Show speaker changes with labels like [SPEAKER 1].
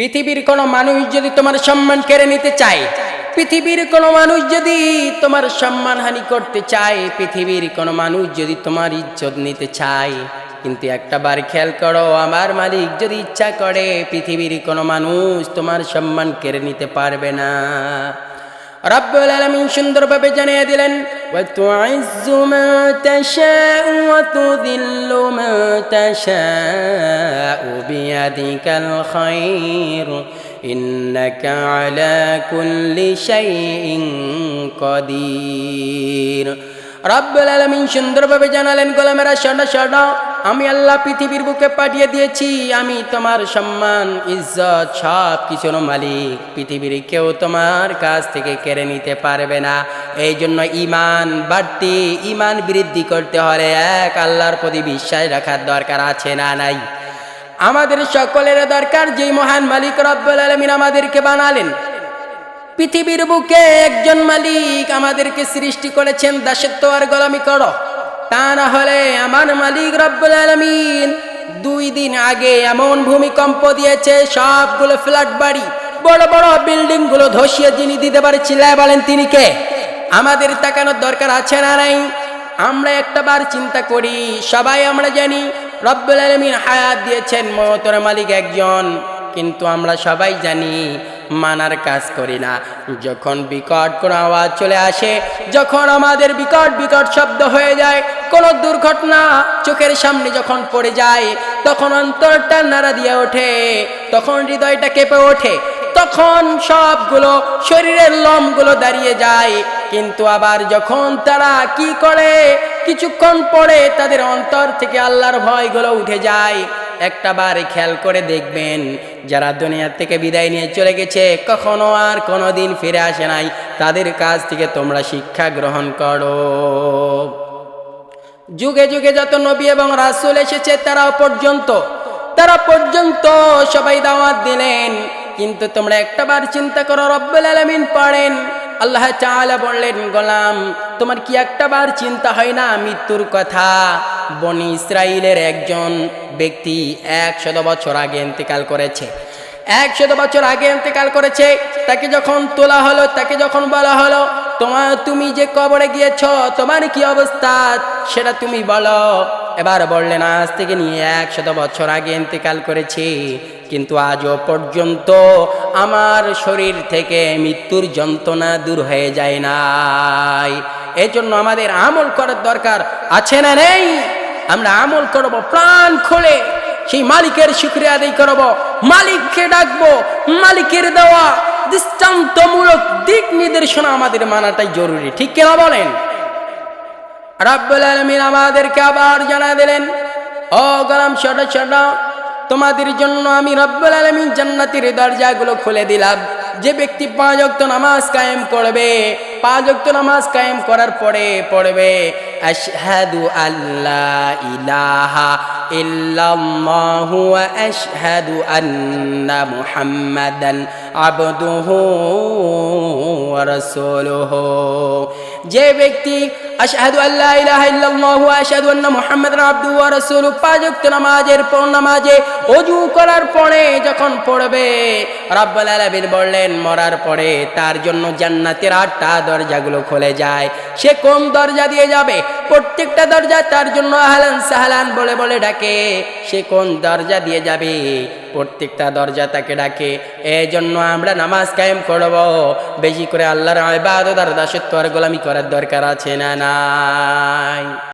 [SPEAKER 1] পৃথিবীর কোনো মানুষ যদি তোমার সম্মান কেড়ে নিতে চায়, পৃথিবীর কোনো মানুষ যদি তোমার সম্মানহানি করতে চায়, পৃথিবীর কোনো মানুষ যদি তোমার ইজ্জত নিতে চায়, কিন্তু একটা বার খেয়াল করো, আমার মালিক যদি ইচ্ছা করে, পৃথিবীর কোনো মানুষ তোমার সম্মান কেড়ে নিতে পারবে না। রব্বুল আলামিন সুন্দরভাবে জানিয়ে দিলেন وتعز ما تشاء وتذل ما تشاء بيدك الخير إنك على كل شيء قدير রব্বুল আলামিন সুন্দরভাবে জানালেন গোলামেরা শোনো শোনো আমি আল্লাহ পৃথিবীর বুকে পাঠিয়ে দিয়েছি, আমি তোমার সম্মান, ইজ্জত, সব কিছুর মালিক। পৃথিবীর কেউ তোমার কাছ থেকে কেড়ে নিতে পারবে না। এই জন্য ইমান বাড়তি ইমান বৃদ্ধি করতে হলে এক আল্লাহর প্রতি বিশ্বাস রাখার দরকার আছে না নাই? আমাদের সকলের দরকার, যেই মহান মালিক রব্বুল আলমিন আমাদেরকে বানালেন। পৃথিবীর বুকে একজন মালিক আমাদেরকে সৃষ্টি করেছেন, দাসত্ব আর গোলামি করো। তা না হলে আমার মালিক রব্বুল আলমিন দুই দিন আগে এমন ভূমিকম্প দিয়েছে, সবগুলো ফ্ল্যাট বাড়ি, বড় বড় বিল্ডিংগুলো ধসিয়ে যিনি দিতে পারে চিল্লায় বলেন তিনি কে? আমাদের তাকানোর দরকার আছে না নাই? আমরা একটা বার চিন্তা করি, সবাই আমরা জানি রব্বুল আলমিন হায়াত দিয়েছেন মহতর মালিক একজন, কিন্তু আমরা সবাই জানি মানার কাজ করি না। যখন বিকট কোনো আওয়াজ চলে আসে, যখন আমাদের বিকট বিকট শব্দ হয়ে যায়, কোনো দুর্ঘটনা চোখের সামনে যখন পড়ে যায়, তখন অন্তরটা নাড়া দিয়ে ওঠে, তখন হৃদয়টা কেঁপে ওঠে, তখন সবগুলো শরীরের লমগুলো দাঁড়িয়ে যায়। কিন্তু আবার যখন তারা কি করে, কিছুক্ষণ পরে তাদের অন্তর থেকে আল্লাহর ভয়গুলো উঠে যায়। একটা বার খেয়াল করে দেখবেন, যারা দুনিয়ার থেকে বিদায় নিয়ে চলে গেছে, কখনো আর কোনো দিন ফিরে আসে নাই। তাদের কাছ থেকে তোমরা শিক্ষা গ্রহণ করো। যুগে যুগে যত নবী এবং রাসুল এসেছে, তারাও পর্যন্ত, তারা পর্যন্ত সবাই দাওয়াত দিলেন। কিন্তু তোমরা একটা বার চিন্তা করো, রব্বুল আলমিন পড়েন, আল্লাহ চালা বললেন, গোলাম, তোমার কি একটা বার চিন্তা হয় না মৃত্যুর কথা? বনি ইসরায়েলের একজন ব্যক্তি একশত বছর আগে ইন্তেকাল করেছে। একশত বছর আগে ইন্তেকাল করেছে, তাকে যখন তোলা হলো, তাকে যখন বলা হলো তোমার তুমি যে কবরে গিয়েছ, তোমার কি অবস্থা? সেটা তুমি বলো। এবার বললেন, আজ থেকে নিয়ে একশত বছর আগে ইন্তেকাল করেছি, কিন্তু আজও পর্যন্ত আমার শরীর থেকে মৃত্যুর যন্ত্রণা দূর হয়ে যায় নাই। এই জন্য আমাদের আমল করার দরকার আছে না নেই? আমরা আমল করব, প্রাণ খুলে। সেই মালিকের শুক্রিয়া আদায় করব। মালিককে ডাকবো, মালিকের দেওয়া দৃষ্টান্তমূলক দিক নির্দেশনা আমাদের মানাটাই জরুরি। ঠিক কিনা বলেন? রাব্বুল আলমিন আমাদেরকে আবার জানা দিলেন, ও গলাম ছোট ছোট, তোমাদের জন্য আমি রব্বুল আলমিন জান্নাতের দরজাগুলো খুলে দিলাম। যে ব্যক্তি পাঁচ অক্ত নামাজ কায়েম করবে, পাঁচ অক্ত নামাজ কায়েম করার পরে পড়বে। আশহাদু আল্লাহ ইলাহা ইল্লাল্লাহু ওয়া আশহাদু আন্না মুহাম্মাদান আবদুহু ওয়া রাসূলুহু যে ব্যক্তি আশহাদু আল্লাহ ইলাহা ইল্লাল্লাহু ওয়া আশহাদু আন্না মুহাম্মাদান আবদুহু ওয়া রাসূলুহু। পাঁচ ওয়াক্ত নামাজের পর নামাজে ওযু করার পরে যখন পড়বে, রব্বুল আলামিন বললেন, মরার পরে তার জন্য জান্নাতের আটটা দরজাগুলো খুলে যায়। সে কোন দরজা দিয়ে যাবে? প্রত্যেকটা দরজা তার জন্য আহলান সাহলান বলে বলে ডাকে। সে কোন দরজা দিয়ে যাবে? প্রত্যেকটা দরজা তাকে ডাকে এই জন্য আমরা নামাজ কায়েম করব। বেশি করে আল্লাহর আর দাসত্ব আর গোলামি করার দরকার আছে না নাই?